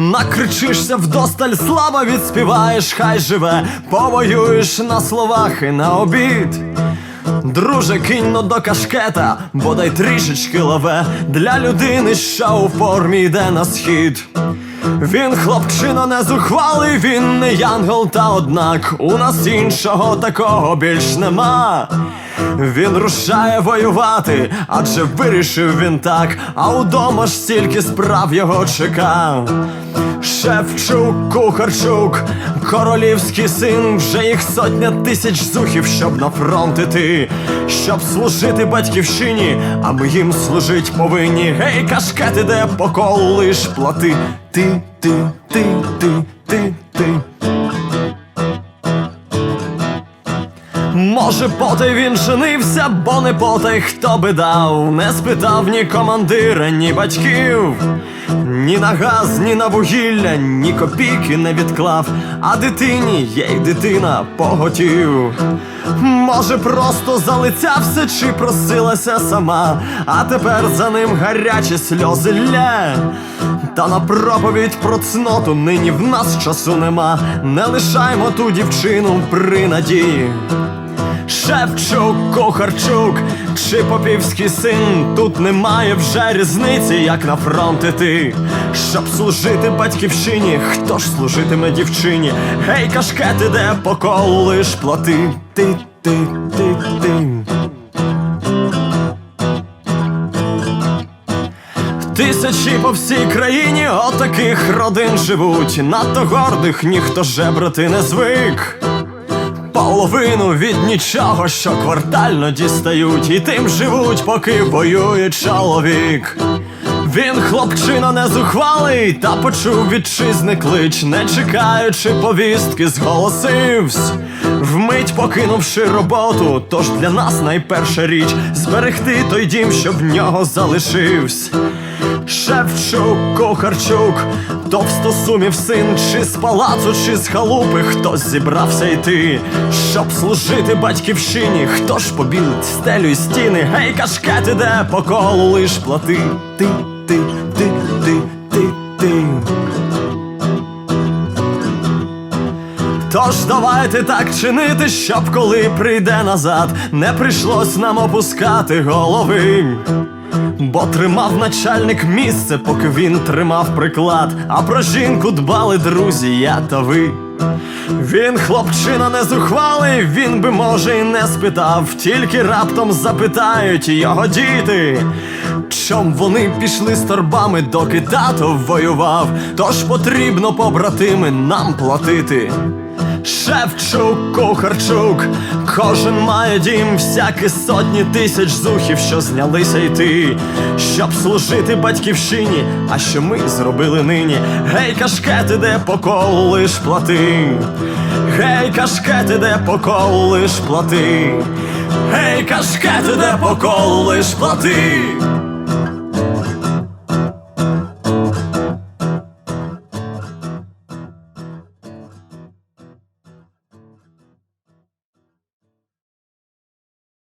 Накричишся вдосталь, слава відспіваєш, хай живе, повоюєш на словах і на обід. Друже, кинь но до кашкета, бодай трішечки лаве для людини, що у формі йде на схід. Він хлопчина не зухвалий, він не янгол, та однак у нас іншого такого більш нема. Він рушає воювати, адже вирішив він так, а удома ж стільки справ його чекав. Шевчук, Кухарчук, королівський син, вже їх сотня тисяч зухів, щоб на фронт іти, щоб служити батьківщині, а ми їм служить повинні. Гей, кашкети, де покол лиш плати. Ти, ти, ти, ти, ти, ти. Може, потай він женився, бо не потай, хто би дав, не спитав ні командира, ні батьків, ні на газ, ні на вугілля, ні копійки не відклав, а дитині є й дитина поготів. Може, просто залицявся чи просилася сама, а тепер за ним гарячі сльози ля. Та на проповідь про цноту нині в нас часу нема. Не лишаймо ту дівчину при надії. Шевчук, Кухарчук чи попівський син, тут немає вже різниці, як на фронт іти. Щоб служити батьківщині, хто ж служитиме дівчині? Гей, кашкети, де покол лиш плати. Ти, ти, ти, ти. Тисячі по всій країні отаких родин живуть, надто гордих ніхто жебрати не звик. Половину від нічого, що квартально дістають, і тим живуть, поки воює чоловік. Він хлопчина не зухвалий, та почув вітчизни клич, не чекаючи повістки, зголосивсь. Вмить покинувши роботу, тож для нас найперша річ зберегти той дім, що в нього залишився. Шевчук, Кухарчук, товстосумів син, чи з палацу, чи з халупи, хтось зібрався йти, щоб служити батьківщині, хто ж побілить стелю й стіни, гей, кашкети, де по колу лиш плати. Ти, ти, ти, ти, ти, ти. Тож давайте так чинити, щоб коли прийде назад, не прийшлось нам опускати голови. Бо тримав начальник місце, поки він тримав приклад, а про жінку дбали друзі, я та ви. Він хлопчина не зухвалий, він би може і не спитав, тільки раптом запитають його діти. Чом вони пішли з торбами, доки тато воював, тож потрібно побратими нам платити. Шевчук, Кухарчук, кожен має дім, всякі сотні тисяч зухів, що знялися йти, щоб служити батьківщині, а що ми зробили нині? Гей, кашкети, де покол лиш плати. Гей, кашкети, де покол лиш плати. Гей, кашкети, де покол лиш плати.